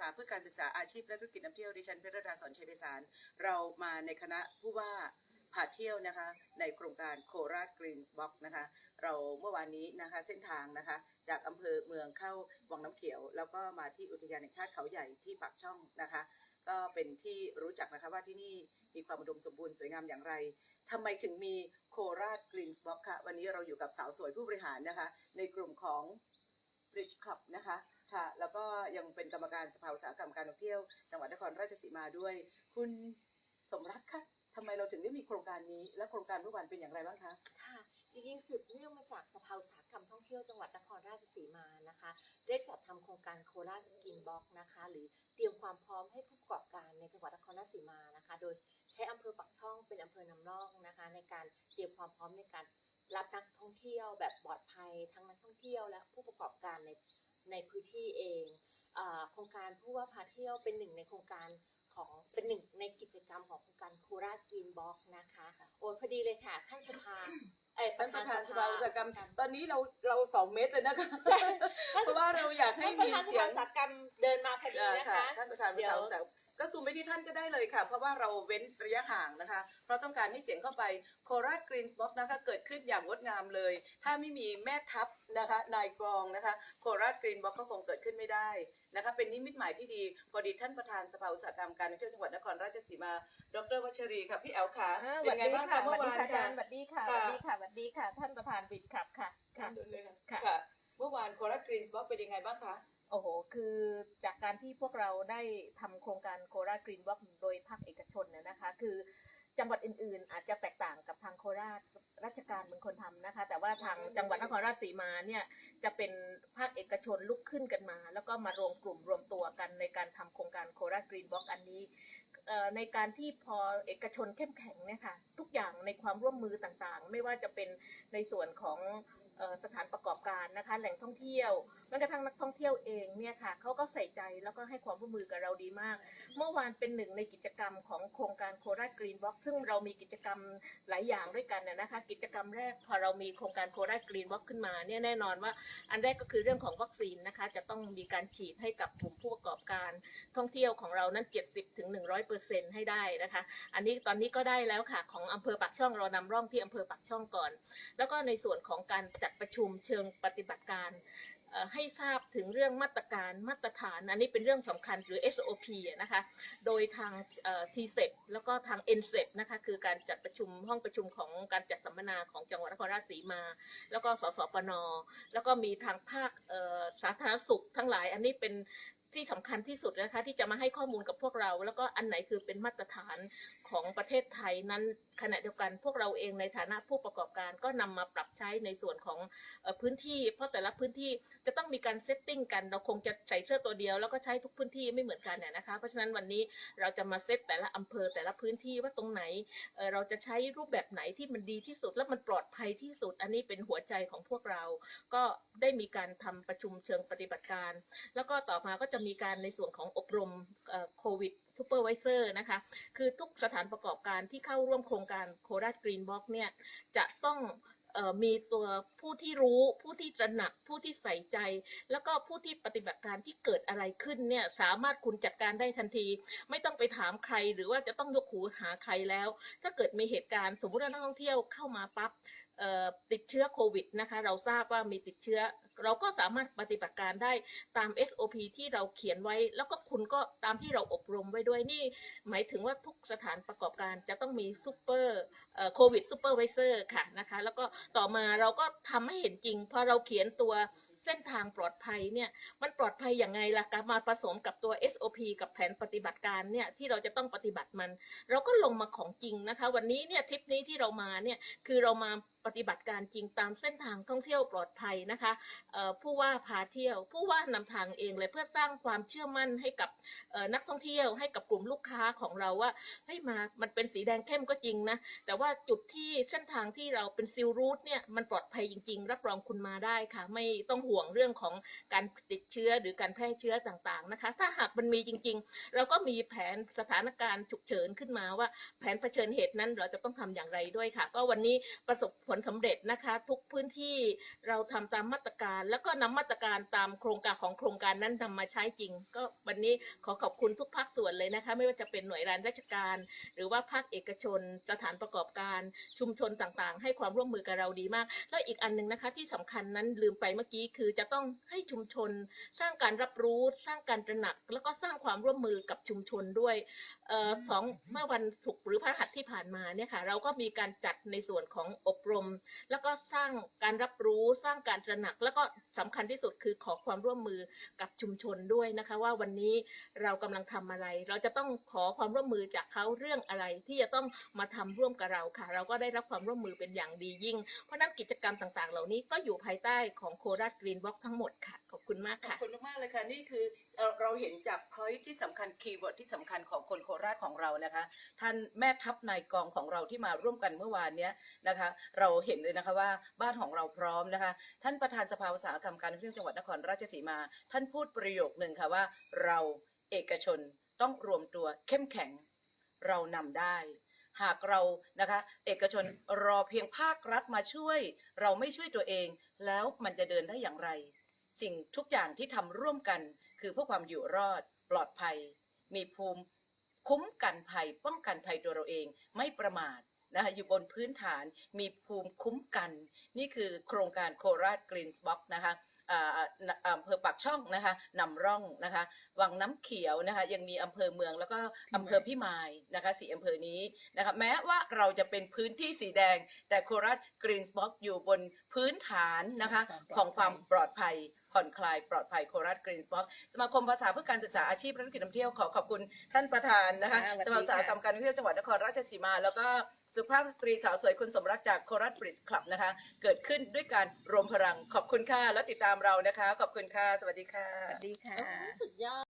ษาเพื่อการศึกษาอาชีพและธุรกิจน้ำเที่ยวดิฉันเพชรดาสอนชัยไพศาลเรามาในคณะผู้ว่าพาเที่ยวนะคะในโครงการโคราชกรีนส์บ็อกนะคะเราเมื่อวานนี้นะคะเส้นทางนะคะจากอำเภอเมืองเข้าวังน้ำเขียว แล้วก็มาที่อุทยานแห่งชาติเขาใหญ่ที่ปากช่องนะคะ ก็เป็นที่รู้จักนะคะว่าที่นี่มีความอุดมสมบูรณ์สวยงามอย่างไรทำไมถึงมีโคราชกรีนส์บ็อกค่ะวันนี้เราอยู่กับสาวสวยผู้บริหารนะคะในกลุ่มของ Bridge Club นะคะ ค่ะ แล้วก็ยังเป็นกรรมการสภาอุตสาหกรรมการท่องเที่ยวจังหวัดนครราชสีมาด้วย คุณสมรักค่ะทำไมเราถึงได้มีโครงการนี้ และโครงการเมื่อวานเป็นอย่างไรบ้างคะ ค่ะ จริงๆสืบเนื่องมาจากสภาอุตสาหกรรมท่องเที่ยวจังหวัดนครราชสีมานะคะ ได้จัดทำโครงการโคราชกินบ็อกนะคะ หรือเตรียมความพร้อมให้ผู้ประกอบการในจังหวัดนครราชสีมานะคะ โดยใช้อำเภอปักช่องเป็นอำเภอนำร่องนะคะ ในการเตรียมความพร้อมในการ รับนักท่องเที่ยวแบบปลอดภัยทั้งนักท่องเที่ยวและผู้ประกอบการในในพื้นที่เองอโครงการผู้ว่าพาเที่ยวเป็นหนึ่งในโครงการของเป็นหนึ่งในกิจกรรมของโครงการโคราชกินบ็อกนะคะ โอ้พอดีเลยค่ะท่านสภา ท่านประธานสภาอุตสาหกรรมค่ะตอนนี้เราเราสองเมตรเลยนะคะเพราะว่าเราอยากให้ท่านประมีธานสเสียภางอุตสาหกรรมเดินมาพอดีอ่านะค่ะคะท่านประธานเดี๋สยวภาอุตสาหกรรมก็ซูมไปที่ท่านก็ได้เลยค่ะ เพราะว่าเราเว้นระยะห่างนะคะ เพราะต้องการให้เสียงเข้าไปโคราชกรีนบ็อกนะคะเกิดขึ้นอย่างงดงามเลย ถ้าไม่มีแม่ทัพนะคะนายกรองนะคะโคราชกรีนบ็อกก็คงเกิดขึ้นไม่ได้นะคะเป็นนิมิตหมายที่ดีพอดีท่านประธานสภาอุตสาหกรรมการท่องเที่ยวจังหวัดนครราชสีมา ดรวัชรีค่ะพี่แอลค่ะอ่าเป็นไงบ้างคะสเมื่วัอสดีวานค่ะอาค่ะจารย์สวัสดีค่ะสค่ะวัสดีค่ะสวัสดีค่ะ ท่านประธานบิดครับค่ะค่ะค่ะค่ะ เมื่อวานโคราชกรีนบ็อกเป็นยังไงบ้างคะโอ้โห คือจากการที่พวกเราได้ทำโครงการโคราชกรีนบ็อกโดยภาคเอกชนเนี่ยนะคะ คือจังหวัดอื่น ๆ อาจจะแตกต่างกับทางโคราชราชการเป็นคนทำนะคะ แต่ว่าทางจังหวัดนครราชสีมาเนี่ยจะเป็นภาคเอกชนลุกขึ้นกันมา แล้วก็มารวมกลุ่มรวมตัวกันในการทำโครงการโคราชกรีนบ็อกอันนี้เอ่อ ในการที่พอเอกชนเข้มแข็งเนี่ยค่ะทุกอย่างในความร่วมมือต่างๆ ไม่ว่าจะเป็นในส่วนของ สถานประกอบการนะคะ แหล่งท่องเที่ยวแม้กระทั่งนักท่องเที่ยวเองเนี่ยค่ะเขาก็ใส่ใจแล้วก็ให้ความร่วมมือกับเราดีมาก เมื่อวานเป็นหนึ่งในกิจกรรมของโครงการโคราชกรีนบ็อกซึ่งเรามีกิจกรรมหลายอย่างด้วยกันน่ะนะคะ กิจกรรมแรกพอเรามีโครงการโคราชกรีนบ็อกขึ้นมาเนี่ยแน่นอนว่า อันแรกก็คือเรื่องของวัคซีนนะคะจะต้องมีการฉีดให้กับกลุ่มผู้ประกอบการท่องเที่ยวของเรานั้น70ถึง100เปอร์เซ็นต์ให้ได้นะคะ อันนี้ตอนนี้ก็ได้แล้วค่ะของอำเภอปากช่องเรานำร่องที่อำเภอปากช่องก่อน แล้วก็ในส่วนของการจัดประชุมเชิงปฏิบัติการให้ทราบถึงเรื่องมาตรการมาตรฐาน อันนี้เป็นเรื่องสำคัญหรือ SOP นะคะ โดยทาง TCEP แล้วก็ทาง n c e p นะคะ คือการจัดประชุมห้องประชุมของการจัดสัมมนาของจังหวัดนครราชสีมา แล้วก็สสปน แล้วก็มีทางภาคสาธารณสุขทั้งหลาย อันนี้เป็น ที่สำคัญที่สุดนะคะ ที่จะมาให้ข้อมูลกับพวกเรา แล้วก็อันไหนคือเป็นมาตรฐานของประเทศไทยนั้นขณะเดียวกันพวกเราเองในฐานะผู้ประกอบการก็นำมาปรับใช้ในส่วนของพื้นที่ เพราะแต่ละพื้นที่จะต้องมีการเซตติ้งกันเราคงจะใส่เสื้อตัวเดียวแล้วก็ใช้ทุกพื้นที่ไม่เหมือนกันเนี่ยนะคะ เพราะฉะนั้นวันนี้เราจะมาเซตแต่ละอำเภอแต่ละพื้นที่ว่าตรงไหนเอ่อเราจะใช้รูปแบบไหนที่มันดีที่สุดและมันปลอดภัยที่สุด อันนี้เป็นหัวใจของพวกเรา ก็ได้มีการทำประชุมเชิงปฏิบัติการ แล้วก็ต่อมาก็จะมีการในส่วนของอบรมโควิดซูเปอร์วิเซอร์นะคะ คือทุกสถานประกอบการที่เข้าร่วมโครงการโคราชกรีนบ็อกเนี่ย จะต้องมีตัวผู้ที่รู้ผู้ที่ตระหนักผู้ที่ใส่ใจ แล้วก็ผู้ที่ปฏิบัติการที่เกิดอะไรขึ้นเนี่ยสามารถคุณจัดการได้ทันที ไม่ต้องไปถามใครหรือว่าจะต้องยกหูหาใครแล้ว ถ้าเกิดมีเหตุการณ์สมมติว่านักท่องเที่ยวเข้ามาปั๊บ ติดเชื้อโควิดนะคะ เราทราบว่ามีติดเชื้อ เราก็สามารถปฏิบัติการได้ตาม SOP ที่เราเขียนไว้ แล้วก็คุณก็ตามที่เราอบรมไว้ด้วยนี่ หมายถึงว่าทุกสถานประกอบการจะต้องมีซูเปอร์โควิดซูเปอร์วิเซอร์ค่ะนะคะ แล้วก็ต่อมาเราก็ทำให้เห็นจริงพอเราเขียนตัว เส้นทางปลอดภัยเนี่ย มันปลอดภัยอย่างไงล่ะการมาผสมกับตัว SOP กับแผนปฏิบัติการเนี่ยที่เราจะต้องปฏิบัติมัน เราก็ลงมาของจริงนะคะ วันนี้เนี่ยทริปนี้ที่เรามาเนี่ยคือเรามาปฏิบัติการจริงตามเส้นทางท่องเที่ยวปลอดภัยนะคะผู้ว่าพาเที่ยว ผู้ว่านำทางเองเลยเพื่อสร้างความเชื่อมั่นให้กับนักท่องเที่ยวให้กับกลุ่มลูกค้าของเราว่าเฮ้ยมา มันเป็นสีแดงเข้มก็จริงนะ แต่ว่าจุดที่เส้นทางที่เราเป็นซิลรูทเนี่ยมันปลอดภัยจริง ๆ รับรองคุณมาได้ค่ะ ไม่ต้องห่วงเรื่องของการติดเชื้อหรือการแพร่เชื้อต่างๆนะคะ ถ้าหากมันมีจริง ๆ เราก็มีแผนสถานการณ์ฉุกเฉินขึ้นมาว่าแผนเผชิญเหตุนั้นเราจะต้องทำอย่างไรด้วยค่ะ ก็วันนี้ประสบผลสำเร็จนะคะ ทุกพื้นที่เราทำตามมาตรการ แล้วก็นำมาตรการตามโครงการของโครงการนั้นนำมาใช้จริง ก็วันนี้ขอขอบคุณทุกภาคส่วนเลยนะคะ ไม่ว่าจะเป็นหน่วยงานราชการ หรือว่าภาคเอกชนสถานประกอบการชุมชนต่างๆ ให้ความร่วมมือกับเราดีมาก แล้วอีกอันหนึ่งนะคะที่สำคัญนั้นลืมไปเมื่อกี้คือือจะต้องให้ชุมชน สร้างการรับรู้ สร้างการตระหนัก แล้วก็สร้างความร่วมมือกับชุมชนด้วยออสองเมื่อวันศุกร์หรือพฤหัสที่ผ่านมาเนี่ยค่ะเราก็มีการจัดในส่วนของอบรม แล้วก็สร้างการรับรู้สร้างการตระหนัก แล้วก็สำคัญที่สุดคือขอความร่วมมือกับชุมชนด้วยนะคะ ว่าวันนี้เรากำลังทำอะไร เราจะต้องขอความร่วมมือจากเขาเรื่องอะไรที่จะต้องมาทำร่วมกับเราค่ะ เราก็ได้รับความร่วมมือเป็นอย่างดียิ่ง เพราะฉะนั้นกิจกรรมต่างๆ เหล่านี้ก็อยู่ภายใต้ของโคราชกรีนบ็อกทั้งหมดค่ะ ขอบคุณมากขอบค่ะ คุณมากๆเลยค่ะนี่คือเอ่อเราเห็นจากพอยที่สำคัญคีย์เวิร์ดที่สำคัญของคนโคราชของเรานะคะ ท่านแม่ทัพนายกองของเราที่มาร่วมกันเมื่อวานเนี้ยนะคะ เราเห็นเลยนะคะว่าบ้านของเราพร้อมนะคะ ท่านประธานสภาอุตสาหกรรมการท่องเที่ยวจังหวัดนครราชสีมา ท่านพูดประโยคหนึ่งค่ะว่า เราเอกชนต้องรวมตัวเข้มแข็ง เรานำได้ หากเรานะคะ เอกชนรอเพียงภาครัฐมาช่วย เราไม่ช่วยตัวเอง แล้วมันจะเดินได้อย่างไร สิ่งทุกอย่างที่ทำร่วมกัน คือเพื่อความอยู่รอด ปลอดภัย มีภูมิ คุ้มกันภัย ป้องกันภัยตัวเราเองไม่ประมาทนะคะอยู่บนพื้นฐานมีภูมิคุ้มกัน นี่คือโครงการโคราชกรีนส์บ็อกนะคะ อ่าอ่าอำเภอปากช่องนะคะนำร่องนะคะวังน้ำเขียวนะคะยังมีอำเภอเมืองแล้วก็อำเภอพิมายนะคะสี่อำเภอนี้นะคะแม้ว่าเราจะเป็นพื้นที่สีแดง แต่โคราชกรีนส์บ็อกอยู่บนพื้นฐานนะคะของความปลอดภัยผ่อนคลายปลอดภัยโคราชกรีนส์บ็อกสมาคมภาษาเพื่อการศึกษาอาชีพและธุรกิจนำเที่ยวขอขอบคุณท่านประธานนะคะอ่าสวัสดีสมาคมอุตสาหกรรมการท่องเที่ยวจังหวัดนครราชสีมาแล้วก็ สุภาพสตรีสาวสวยคุณสมรักจากโคราชบริดจ์คลับนะคะ เกิดขึ้นด้วยการรวมพลังขอบคุณค่ะ แล้วติดตามเรานะคะ ขอบคุณค่ะ สวัสดีค่ะสวัสดีค่ะ สุดยอด